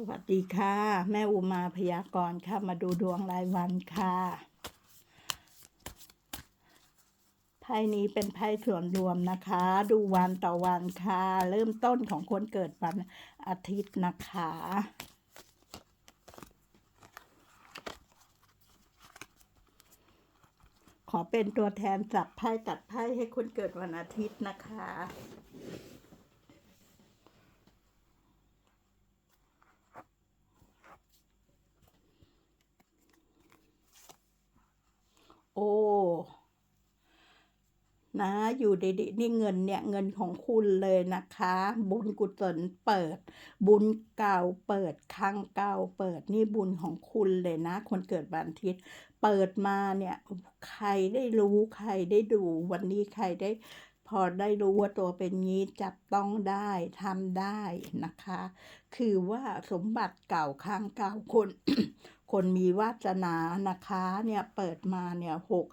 สวัสดีค่ะ แม่อุมาพยากรณ์ค่ะ มาดูดวงรายวันค่ะไพ่นี้เป็นไพ่ส่วนรวมนะคะ ดูวันต่อวันค่ะ เริ่มต้นของคนเกิดวันอาทิตย์นะคะขอเป็นตัวแทนจับไพ่ตัดไพ่ให้คนเกิดวันอาทิตย์นะคะ โอ้นะอยู่ดีๆนี่เงินเนี่ยเงินของคุณเลยนะคะ บุญกุศลเปิด บุญเก่าเปิดครั้งเก่าเปิดนี่บุญของคุณเลยนะ คนเกิดวันอาทิตย์ เปิดมาเนี่ยใครได้รู้ใครได้ดูวันนี้ใครได้ พอได้รู้ว่าตัวเป็นงี้จับต้องได้ทำได้นะคะ คือว่าสมบัติเก่าข้างเก่าคนคนมีวาสนานะคะเนี่ยเปิดมาเนี่ยหก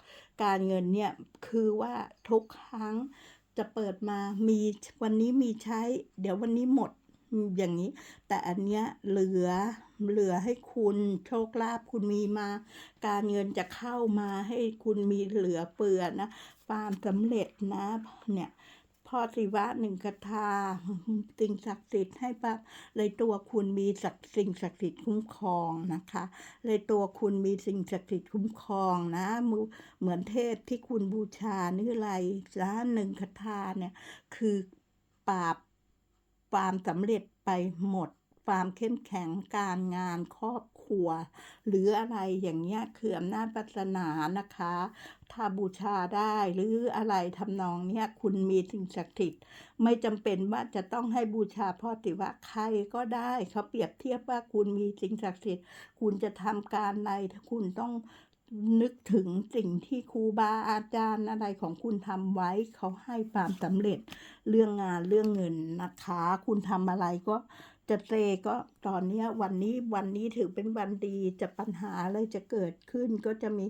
การเงินเนี่ยคือว่าทุกครั้งจะเปิดมามีวันนี้มีใช้ เดี๋ยววันนี้หมดอย่างนี้ แต่อันเนี้ยเหลือเหลือให้คุณโชคลาภคุณมีมา การเงินจะเข้ามาให้คุณมีเหลือเปือนะ ความสำเร็จนะ เนี่ยพ่อศิวะหนึ่งคาถาสิ่งศักดิ์สิทธิ์ให้ปะเลยตัวคุณมีศักสิ่งศักดิ์สิทธิ์คุ้มครองนะคะ เลยตัวคุณมีสิ่งศักดิ์สิทธิ์คุ้มครองนะเหมือนเทพที่คุณบูชานี่อะไรนะหนึ่งคาถาเนี่ย คือปราบความสำเร็จไปหมด ความเข้มแข็งการงานครอบ ครัว หรืออะไรอย่างเงี้ยคืออำนาจปัสนานะคะ ถ้าบูชาได้หรืออะไรทำนองเนี้ยคุณมีสิ่งศักดิ์สิทธิ์ไม่จำเป็นว่าจะต้องให้บูชาพ่อติวะใครก็ได้เขาเปรียบเทียบว่าคุณมีสิ่งศักดิ์สิทธิ์คุณจะทำการใดถ้าคุณต้องนึกถึงสิ่งที่ครูบาอาจารย์อะไรของคุณทำไว้เขาให้ความสำเร็จเรื่องงานเรื่องเงินนะคะ คุณทำอะไรก็ จะเตก็ตอนนี้วันนี้วันนี้ถือเป็นวันดีจะปัญหาอะไรจะเกิดขึ้นก็จะมี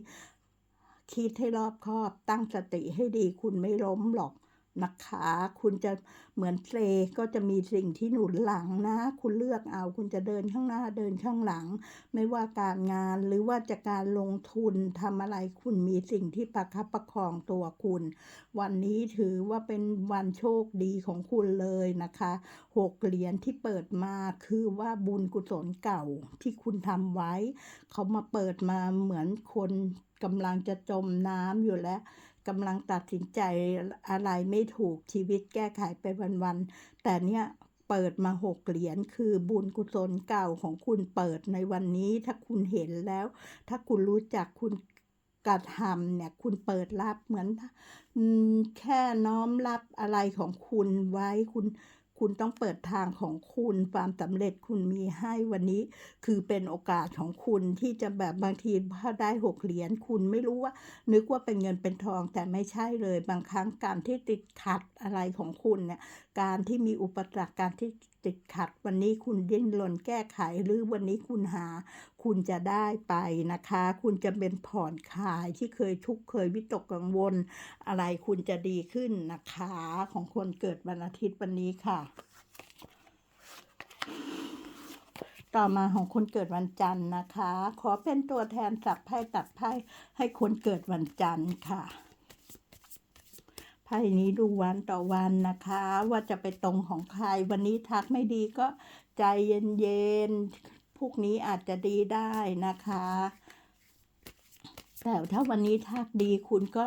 คิดให้รอบคอบตั้งสติให้ดีคุณไม่ล้มหรอก นะคะ คุณจะเหมือนเซก็จะมีสิ่งที่หนุนหลังนะ คุณเลือกเอา คุณจะเดินข้างหน้าเดินข้างหลัง ไม่ว่าการงานหรือว่าจะการลงทุนทำอะไรคุณมีสิ่งที่ประคับประคองตัวคุณ วันนี้ถือว่าเป็นวันโชคดีของคุณเลยนะคะหกเหรียญที่เปิดมาคือว่าบุญกุศลเก่าที่คุณทำไว้ เขามาเปิดมาเหมือนคนกำลังจะจมน้ำอยู่แล้ว กำลังตัดสินใจอะไรไม่ถูกชีวิตแก้ไขไปวันๆแต่เนี่ยเปิดมาหกเหรียญคือบุญกุศลเก่าของคุณเปิดในวันนี้ ถ้าคุณเห็นแล้ว ถ้าคุณรู้จักคุณกระทำเนี่ยคุณเปิดรับเหมือนแค่น้อมรับอะไรของคุณไว้คุณ คุณต้องเปิดทางของคุณความสำเร็จคุณมีให้วันนี้ คือเป็นโอกาสของคุณที่จะแบบบางทีพอได้หกเหรียญคุณไม่รู้ว่า นึกว่าเป็นเงินเป็นทองแต่ไม่ใช่เลย บางครั้งการที่ติดขัดอะไรของคุณเนี่ยการที่มีอุปสรรคการที่ ติดขัด วันนี้คุณดิ้นรนแก้ไขหรือวันนี้คุณหา คุณจะได้ไปนะคะ คุณจะเป็นผ่อนคลายที่เคยทุกข์เคยวิตกกังวล อะไรคุณจะดีขึ้นนะคะ ของคนเกิดวันอาทิตย์วันนี้ค่ะ ต่อมาของคนเกิดวันจันทร์นะคะ ขอเป็นตัวแทนสับไพ่ตัดไพ่ให้คนเกิดวันจันทร์ค่ะ ไพ่นี้ดูวันต่อวันนะคะ ว่าจะไปตรงของใคร วันนี้ทักไม่ดีก็ใจเย็นๆพรุ่งนี้อาจจะดีได้นะคะ แต่ถ้าวันนี้ทักดีคุณก็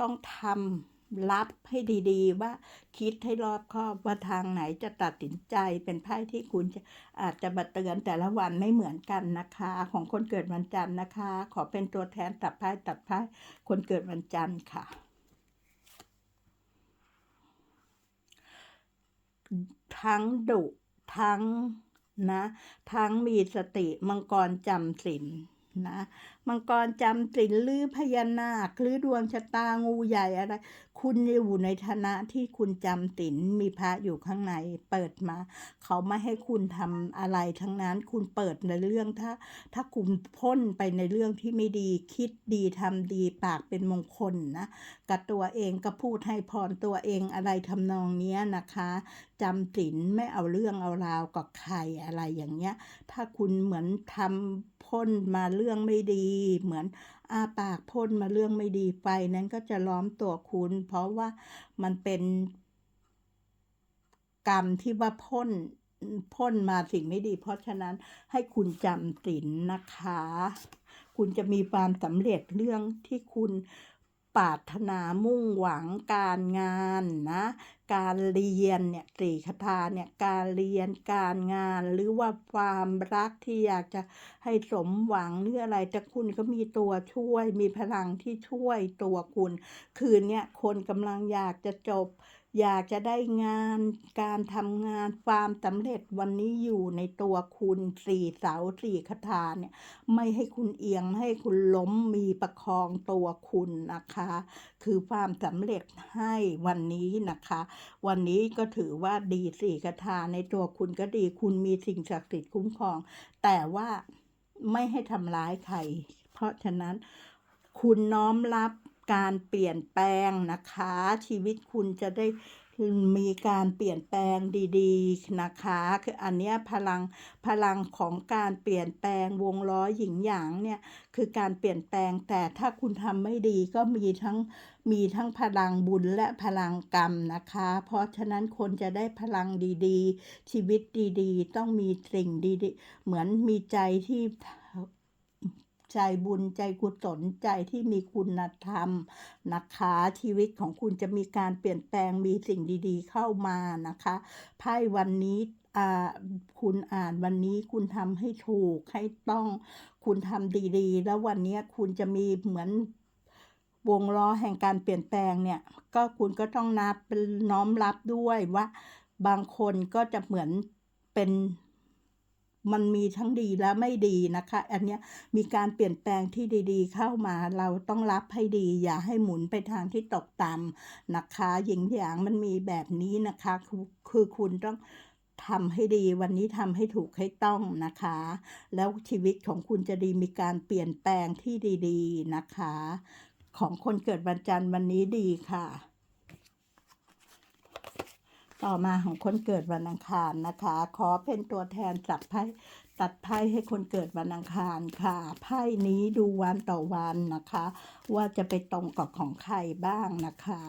ต้องทำรับให้ดีๆ ว่าคิดให้รอบคอบว่าทางไหนจะตัดสินใจเป็นไพ่ที่คุณจะอาจจะมาเตือนแต่ละวันไม่เหมือนกันนะคะ ของคนเกิดวันจันทร์นะคะ ขอเป็นตัวแทนตัดไพ่ตัดไพ่คนเกิดวันจันทร์ค่ะ ทั้งดุทั้งนะ ทั้งมีสติมังกรจำศีลนะ มังกรจำศีลหรือพญานาคหรือดวงชะตางูใหญ่อะไร คุณอยู่ในฐานะที่คุณจำศีลมีพระอยู่ข้างในเปิดมา เขาไม่ให้คุณทำอะไรทั้งนั้นคุณเปิดในเรื่องถ้า ถ้าคุณพ่นไปในเรื่องที่ไม่ดีคิดดีทำดีปากเป็นมงคลนะกับตัวเองก็พูดให้พรตัวเองอะไรทำนองนี้นะคะจำศีลไม่เอาเรื่องเอาราวกับใครอะไรอย่างเงี้ย ถ้าคุณเหมือนทำพ่นมาเรื่องไม่ดีเหมือนอาปากพ่นมาเรื่องไม่ดีไฟนั้นก็จะล้อมตัวคุณ เพราะว่ามันเป็นกรรมที่ว่าพ่นพ่นมาสิ่งไม่ดี เพราะฉะนั้นให้คุณจำศีลนะคะ คุณจะมีความสำเร็จเรื่องที่คุณปรารถนามุ่งหวังการงานนะ การเรียนเนี่ยสี่คาถาเนี่ยการเรียนการงาน หรือว่าความรักที่อยากจะให้สมหวังหรืออะไรแต่คุณก็มีตัวช่วย มีพลังที่ช่วยตัวคุณ คืนเนี่ยคนกำลังอยากจะจบ อยากจะได้งานการทำงานความสำเร็จวันนี้อยู่ในตัวคุณสี่เสาสี่คาถาเนี่ย ไม่ให้คุณเอียงไม่ให้คุณล้มมีประคองตัวคุณนะคะ คือความสำเร็จให้วันนี้นะคะ วันนี้ก็ถือว่าดีสี่คาถาในตัวคุณก็ดี คุณมีสิ่งศักดิ์สิทธิ์คุ้มครอง แต่ว่าไม่ให้ทำร้ายใคร เพราะฉะนั้นคุณน้อมรับ การเปลี่ยนแปลงนะคะ ชีวิตคุณจะได้มีการเปลี่ยนแปลงดีๆนะคะ คืออันเนี้ยพลังพลังของการเปลี่ยนแปลงวงล้อหยิงหยางเนี่ยคือการเปลี่ยนแปลงแต่ถ้าคุณทำไม่ดีก็มีทั้งมีทั้งพลังบุญและพลังกรรมนะคะ เพราะฉะนั้นคนจะได้พลังดีๆ ชีวิตดีๆ ต้องมีสิ่งดีๆ เหมือนมีใจที่ ใจบุญใจกุศลใจที่มีคุณธรรมนะคะ ชีวิตของคุณจะมีการเปลี่ยนแปลงมีสิ่งดีๆ เข้ามานะคะไพ่วันนี้คุณอ่านวันนี้คุณทำให้ถูกให้ต้องคุณทำดีๆ แล้ววันนี้คุณจะมีเหมือนวงล้อแห่งการเปลี่ยนแปลงเนี่ย ก็คุณก็ต้องนับน้อมรับด้วยว่า บางคนก็จะเหมือนเป็น มันมีทั้งดีและไม่ดีนะคะ อันนี้มีการเปลี่ยนแปลงที่ดีๆ เข้ามาเราต้องรับให้ดี อย่าให้หมุนไปทางที่ตกต่ำนะคะหญิงหยางมันมีแบบนี้นะคะคือคือคุณต้องทำให้ดีวันนี้ทำให้ถูกให้ต้องนะคะ แล้วชีวิตของคุณจะดีมีการเปลี่ยนแปลงที่ดี ๆนะคะ ของคนเกิดวันจันทร์วันนี้ดีค่ะ ต่อมาของคนเกิดวันอังคารนะคะ ขอเป็นตัวแทนจับไพ่ตัดไพ่ให้คนเกิดวันอังคารค่ะ ไพ่นี้ดูวันต่อวันนะคะ ว่าจะไปตรงกับของใครบ้างนะคะ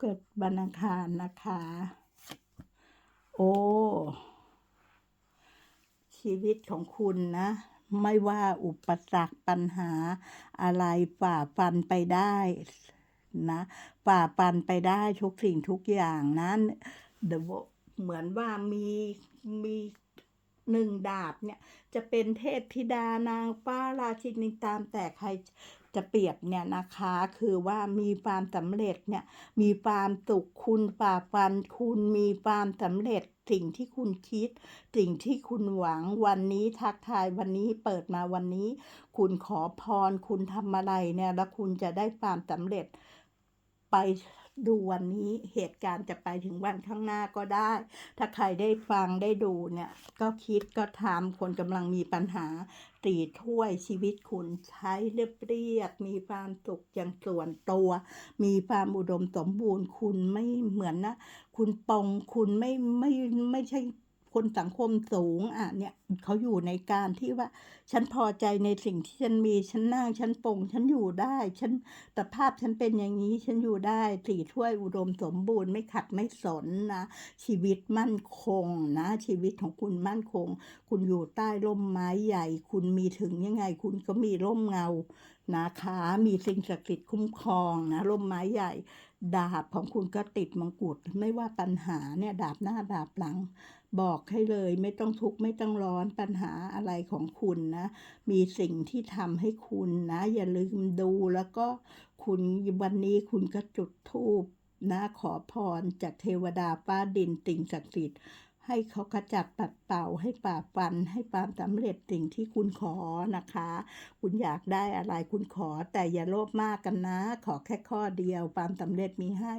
เกิดวันอังคารนะคะ โอ้ชีวิตของคุณนะไม่ว่าอุปสรรคปัญหาอะไรฝ่าฟันไปได้ นะฝ่าฟันไปได้ทุกสิ่งทุกอย่างนะเดเหมือนว่ามีมีหนึ่งดาบเนี่ย จะเป็นเทพธิดานางฟ้าราชินีตามแต่ใครจะเปรียบเนี่ยนะคะคือว่ามีความสำเร็จเนี่ยมีความสุขคุณฝ่าฟันคุณมีความสำเร็จสิ่งที่คุณคิด สิ่งที่คุณหวังวันนี้ทักทายวันนี้เปิดมาวันนี้ คุณขอพรคุณทำอะไรเนี่ยแล้วคุณจะได้ความสำเร็จ ไปดูวันนี้เหตุการณ์จะไปถึงวันข้างหน้าก็ได้ ถ้าใครได้ฟังได้ดูเนี่ย ก็คิดก็ทำคนกำลังมีปัญหาตีถ้วยชีวิตคุณใช้เรียบเรียบมีความสุขอย่างส่วนตัว มีความอุดมสมบูรณ์ คุณไม่เหมือนนะ คุณปองคุณไม่ไม่ไม่ใช่คนสังคมสูงอะเนี่ยเขาอยู่ในการที่ว่า ฉันพอใจในสิ่งที่ฉันมี ฉันนั่ง ฉันปงฉันอยู่ได้ ฉันแต่ภาพฉันเป็นอย่างนี้ ฉันอยู่ได้สี่ถ้วยอุดมสมบูรณ์ไม่ขัดไม่สนนะ ชีวิตมั่นคงนะ ชีวิตของคุณมั่นคง คุณอยู่ใต้ร่มไม้ใหญ่ คุณมีถึงยังไง คุณก็มีร่มเงานะคะ มีสิ่งศักดิ์สิทธิ์คุ้มครองนะร่มไม้ใหญ่ดาบของคุณก็ติดมงกุฎไม่ว่าปัญหาเนี่ยดาบหน้าดาบหลัง บอกให้เลย ไม่ต้องทุกข์ไม่ต้องร้อนอนปัญหาอะไรของคุณนะ มีสิ่งที่ทำให้คุณนะ อย่าลืมดูแล้วก็คุณวันนี้คุณก็จุดธูปนะขอพรจากเทวดาฟ้าดินติ่งศักดิ์สิทธิ์ให้เขาขจัดปัดเป่าให้ป่าฟัน ให้ความสำเร็จสิ่งที่คุณขอนะคะ คุณอยากได้อะไรคุณขอแต่อย่าโลภมากกันนะ ขอแค่ข้อเดียวความสำเร็จมีให้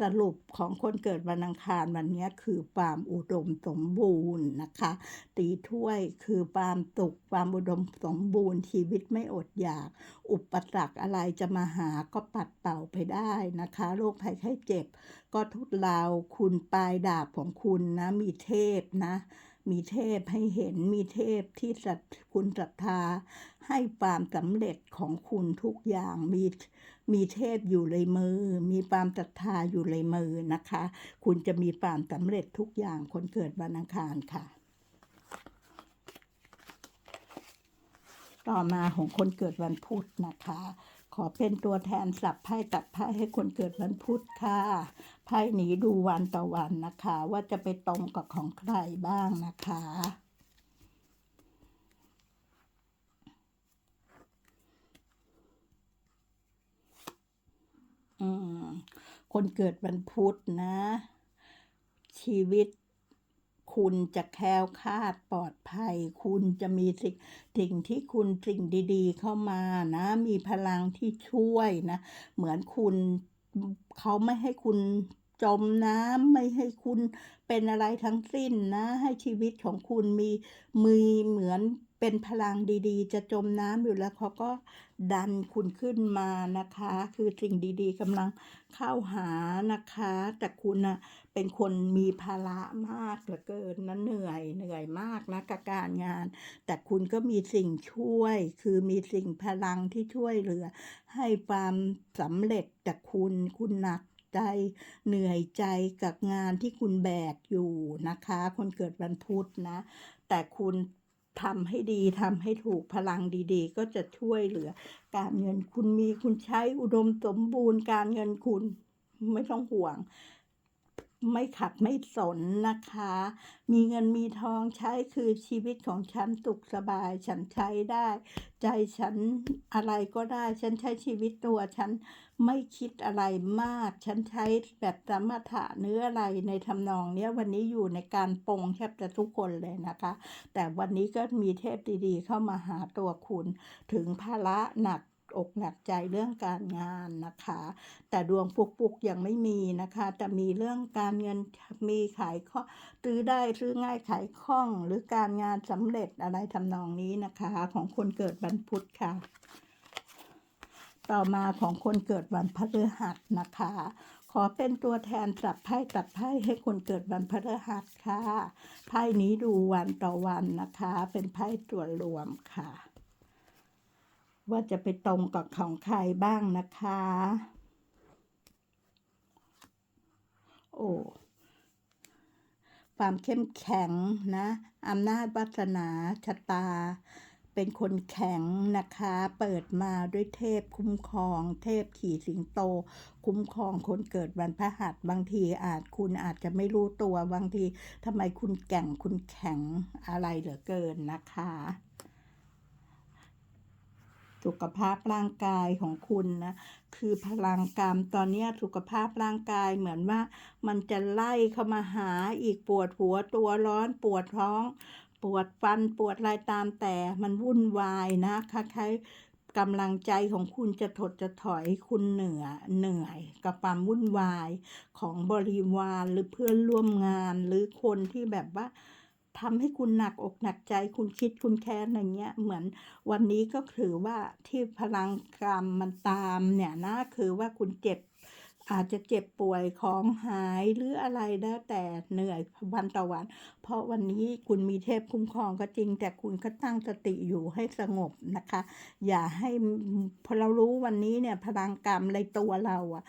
สรุปของคนเกิดวันอังคารวันนี้คือความอุดมสมบูรณ์นะคะ ตีถ้วยคือความสุขความอุดมสมบูรณ์ชีวิตไม่อดอยาก อุปสรรคอะไรจะมาหาก็ปัดเป่าไปได้นะคะโรคภัยไข้เจ็บ ก็ทุเลาคุณปลายดาบของคุณนะมีเทพนะมีเทพให้เห็นมีเทพที่คุณศรัทธา ให้ความสำเร็จของคุณทุกอย่างมี มีเทพอยู่ในมือ มีความศรัทธาอยู่ในมือนะคะ คุณจะมีความสำเร็จทุกอย่างคนเกิดวันอังคารค่ะ ต่อมาของคนเกิดวันพุธนะคะ ขอเป็นตัวแทนสับไพ่ตัดไพ่ให้คนเกิดวันพุธค่ะไพ่นี้ดูวันต่อวันนะคะ ว่าจะไปตรงกับของใครบ้างนะคะ อืม คนเกิดวันพุธนะ ชีวิตคุณจะแคล้วคลาดปลอดภัย คุณจะมีสิ่งสิ่งที่คุณสิ่งดีๆ เข้ามานะ มีพลังที่ช่วยนะ เหมือนคุณเขาไม่ให้คุณจมน้ำไม่ให้คุณเป็นอะไรทั้งสิ้นนะ ให้ชีวิตของคุณมีมีเหมือน เป็นพลังดีๆ จะจมน้ำอยู่แล้วเขาก็ดันคุณขึ้นมานะคะ คือสิ่งดีๆกำลังเข้าหานะคะ แต่คุณนะเป็นคนมีภาระมากเหลือเกินนะเหนื่อยเหนื่อยมากนะกับการงาน แต่คุณก็มีสิ่งช่วย คือมีสิ่งพลังที่ช่วยเหลือ ให้ความสำเร็จจากคุณคุณหนักใจเหนื่อยใจกับงานที่คุณแบกอยู่นะคะ คนเกิดวันพุธนะ แต่คุณ ทำให้ดีทำให้ถูกพลังดีๆ ก็จะช่วยเหลือ การเงินคุณมีคุณใช้อุดมสมบูรณ์การเงินคุณไม่ต้องห่วง ไม่ขัดไม่สนนะคะ มีเงินมีทองใช้คือชีวิตของฉันสุขสบาย ฉันใช้ได้ ใจฉันอะไรก็ได้ ฉันใช้ชีวิตตัวฉัน ไม่คิดอะไรมาก ฉันใช้แบบสมถะเนื้ออะไรในทำนองเนี้ยวันนี้อยู่ในการปรงแทบจะทุกคนเลยนะคะ แต่วันนี้ก็มีเทพดีๆ เข้ามาหาตัวคุณ ถึงภาระหนักอกหนักใจเรื่องการงานนะคะ แต่ดวงปุกๆยังไม่มีนะคะแต่มีเรื่องการเงินมีขายข้อซื้อได้ซื้อง่ายขายคล่อง หรือการงานสำเร็จอะไรทำนองนี้นะคะ ของคนเกิดวันพุธค่ะ ต่อมาของคนเกิดวันพฤหัสนะคะ ขอเป็นตัวแทนจับไพ่ตัดไพ่ให้คนเกิดวันพฤหัสค่ะ ไพ่นี้ดูวันต่อวันนะคะ เป็นไพ่ตัวรวมค่ะ ว่าจะไปตรงกับของใครบ้างนะคะ โอ้ความเข้มแข็งนะอำนาจวาสนาชะตา เป็นคนแข็งนะคะ เปิดมาด้วยเทพคุ้มครอง เทพขี่สิงโต คุ้มครองคนเกิดวันพฤหัสบางทีอาจคุณอาจจะไม่รู้ตัวบางทีทำไมคุณแก่งคุณแข็งอะไรเหลือเกินนะคะ สุขภาพร่างกายของคุณนะคือพลังกรรมตอนนี้สุขภาพร่างกายเหมือนว่า มันจะไล่เข้ามาหาอีกปวดหัวตัวร้อนปวดท้อง ปวดฟันปวดอะไรตามแต่มันวุ่นวายนะคล้ายๆกำลังใจของคุณจะถดจะถอยคุณเหนื่อยเหนื่อยกับความวุ่นวายของบริวารหรือเพื่อนร่วมงานหรือคนที่แบบว่าทำให้คุณหนักอกหนักใจคุณคิดคุณแค้นอะไรเงี้ยเหมือนวันนี้ก็คือว่าที่พลังกรรมมันตามเนี่ยนะคือว่าคุณเจ็บ อาจจะเจ็บป่วยของหายหรืออะไรแล้วแต่เหนื่อยวันต่อวัน เพราะวันนี้คุณมีเทพคุ้มครองก็จริง แต่คุณก็ตั้งสติอยู่ให้สงบนะคะ อย่าให้พอเรารู้วันนี้เนี่ยพลังกรรมในตัวเราอะ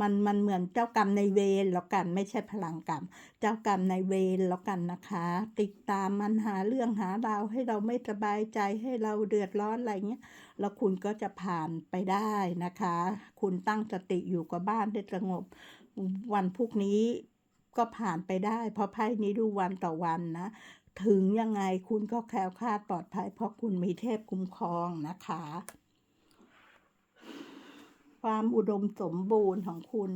มันมันเหมือนเจ้ากรรมในเวรแล้วกันไม่ใช่พลังกรรม เจ้ากรรมในเวรแล้วกันนะคะ ติดตามมันหาเรื่องหาราวให้เราไม่สบายใจให้เราเดือดร้อนอะไรเงี้ยแล้วคุณก็จะผ่านไปได้นะคะ คุณตั้งสติอยู่กับบ้านได้สงบ วันพวกนี้ก็ผ่านไปได้ เพราะไพ่นี้ดูวันต่อวันนะถึงยังไงคุณก็แคล้วคลาดปลอดภัย เพราะคุณมีเทพคุ้มครองนะคะ ความอุดมสมบูรณ์ของคุณ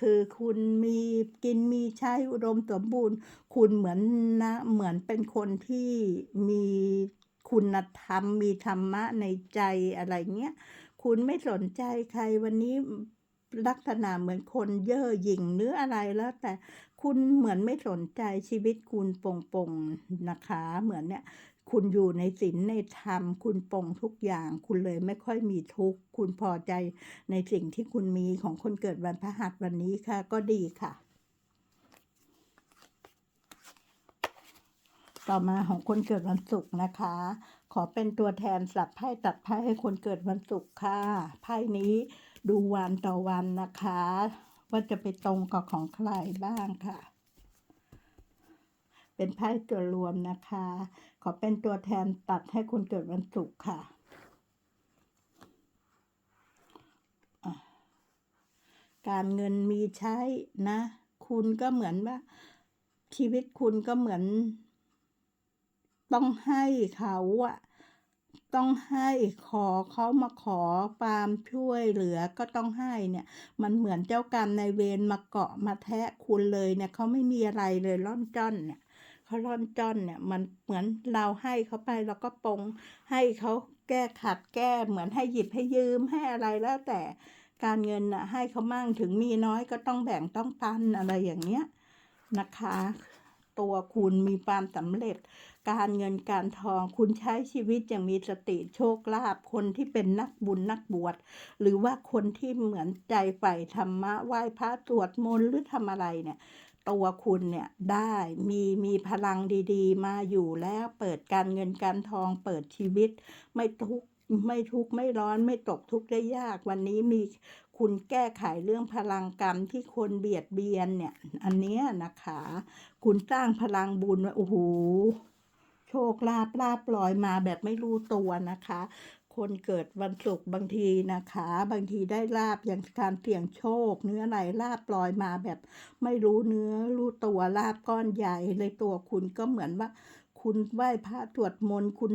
คือคุณมีกินมีใช้อุดมสมบูรณ์ คุณเหมือนนะเหมือนเป็นคนที่มีคุณธรรมมีธรรมะในใจอะไรเงี้ย คุณไม่สนใจใครวันนี้ลักษณะเหมือนคนเย่อหยิ่งหรืออะไรแล้วแต่คุณเหมือนไม่สนใจชีวิตคุณปงปงๆนะคะ เหมือนเนี่ย คุณอยู่ในศีลในธรรม คุณปลงทุกอย่าง คุณเลยไม่ค่อยมีทุกข์ คุณพอใจในสิ่งที่คุณมีของคนเกิดวันพฤหัสวันนี้ค่ะ ก็ดีค่ะ ต่อมาของคนเกิดวันศุกร์นะคะ ขอเป็นตัวแทนสับไพ่ตัดไพ่ให้คนเกิดวันศุกร์ค่ะ ไพ่นี้ดูวันต่อวันนะคะ ว่าจะไปตรงกับของใครบ้างค่ะ เป็นไพ่ตัวรวมนะคะ ขอเป็นตัวแทนตัดให้คนเกิดวันศุกร์ค่ะการเงินมีใช้นะ คุณก็เหมือนว่า ชีวิตคุณก็เหมือน ต้องให้เขาอะต้องให้ขอเขามาขอปามช่วยเหลือก็ต้องให้เนี่ย มันเหมือนเจ้ากรรมในเวรมาเกาะมาแทะคุณเลยเนี่ยเขาไม่มีอะไรเลยร่อนจ้อนเนี่ย เขาร่อนจ้อนเนี่ยมันเหมือนเราให้เขาไปเราก็ปรงให้เขาแก้ขัดแก้เหมือนให้หยิบให้ยืมให้อะไรแล้วแต่การเงินน่ะให้เขามั่งถึงมีน้อยก็ต้องแบ่งต้องปันอะไรอย่างเงี้ยนะคะ ตัวคุณมีความสำเร็จ การเงินการทองคุณใช้ชีวิตอย่างมีสติโชคลาภคนที่เป็นนักบุญนักบวชหรือว่าคนที่เหมือนใจใฝ่ธรรมะไหว้พระสวดมนต์หรือทำอะไรเนี่ย ตัวคุณเนี่ยได้มีมีพลังดีๆ มาอยู่แล้วเปิดการเงินการทองเปิดชีวิต ไม่ทุกไม่ทุกไม่ร้อนไม่ตกทุกข์ได้ยาก วันนี้มีคุณแก้ไขเรื่องพลังกรรมที่คนเบียดเบียนเนี่ย อันเนี้ยนะคะ คุณสร้างพลังบุญไว้โอ้โหโชคลาภลาบลอยมาแบบไม่รู้ตัวนะคะ คนเกิดวันศุกร์บางทีนะคะ บางทีได้ลาบอย่างการเสี่ยงโชค เนื้ออะไรลาบลอยมาแบบ ไม่รู้เนื้อรู้ตัวลาบก้อนใหญ่เลยตัวคุณก็เหมือนว่า คุณไหว้พระสวดมนต์คุณ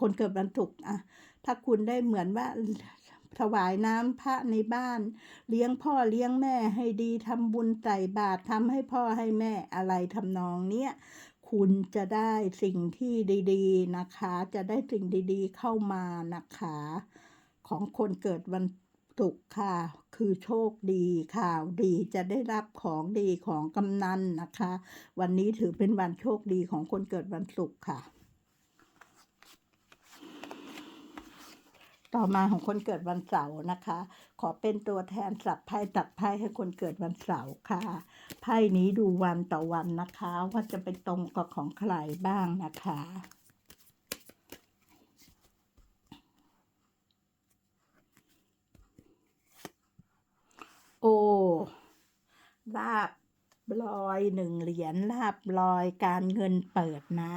คนเกิดวันศุกร์อะถ้าคุณได้เหมือนว่าถวายน้ำพระในบ้าน เลี้ยงพ่อเลี้ยงแม่ให้ดีทำบุญใส่บาตรทำให้พ่อให้แม่อะไรทำนองเนี้ย คุณจะได้สิ่งที่ดี ๆนะคะ จะได้สิ่งดีๆ เข้ามานะคะ ของคนเกิดวันศุกร์ค่ะ คือโชคดีข่าวดีจะได้รับของดีของกำนันนะคะ วันนี้ถือเป็นวันโชคดีของคนเกิดวันศุกร์ค่ะ ต่อมาของคนเกิดวันเสาร์นะคะ ขอเป็นตัวแทนสับไพ่ตัดไพ่ให้คนเกิดวันเสาร์ค่ะ ไพ่นี้ดูวันต่อวันนะคะ ว่าจะไปตรงกับของใครบ้างนะคะโอลาบลอยหนึ่งเหรียญลาบลอยการเงินเปิดนะ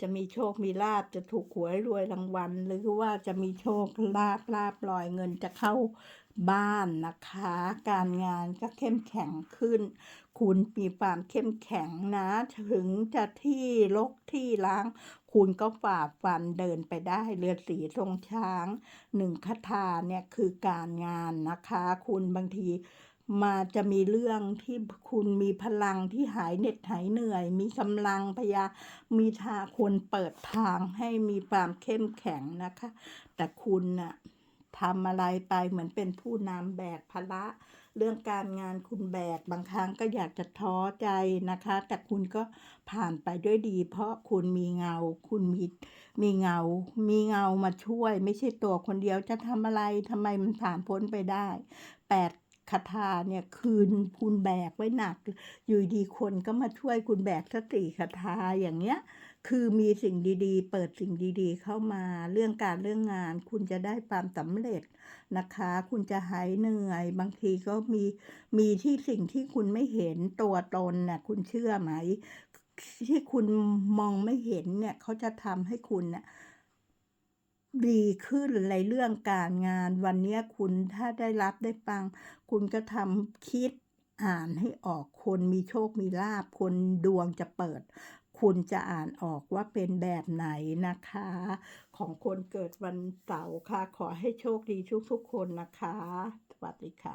จะมีโชคมีลาบจะถูกหวยรวยรางวัล หรือว่าจะมีโชคลาบลาบลอยเงินจะเข้า บ้านนะคะ การงานก็เข้มแข็งขึ้น คุณมีความเข้มแข็งนะ ถึงจะที่ลกที่ล้าง คุณก็ฝ่าฟันเดินไปได้เรือสีทรงช้างหนึ่งคาถาเนี่ยคือการงานนะคะ คุณบางทีมาจะมีเรื่องที่คุณมีพลังที่หายเหน็ดหายเหนื่อย มีกำลังพยา มีทาคนเปิดทางให้มีความเข้มแข็งนะคะ แต่คุณน่ะ ทำอะไรไปเหมือนเป็นผู้นำแบกภาระเรื่องการงานคุณแบกบางครั้งก็อยากจะท้อใจนะคะ แต่คุณก็ผ่านไปด้วยดี เพราะคุณมีเงา คุณมีมีเงา มีเงามาช่วย ไม่ใช่ตัวคนเดียวจะทำอะไรทำไมมันผ่านพ้นไปได้แปดคาถาเนี่ยคืนคุณแบกไว้หนัก อยู่ดีคนก็มาช่วยคุณแบกสติคาถาอย่างเงี้ย คือมีสิ่งดีๆ เปิดสิ่งดีๆ เข้ามาเรื่องการเรื่องงาน คุณจะได้ความสำเร็จนะคะ คุณจะหายเหนื่อย บางทีก็มีมีที่สิ่งที่คุณไม่เห็นตัวตนน่ะคุณเชื่อไหม ที่คุณมองไม่เห็นเนี่ยเขาจะทำให้คุณน่ะดีขึ้นในเรื่องการงานวันนี้คุณถ้าได้รับได้ฟัง คุณก็ทำคิดอ่านให้ออกคนมีโชคมีลาภคนดวงจะเปิด คุณจะอ่านออกว่าเป็นแบบไหนนะคะ ของคนเกิดวันเสาร์ค่ะ ขอให้โชคดีทุกๆคนนะคะ สวัสดีค่ะ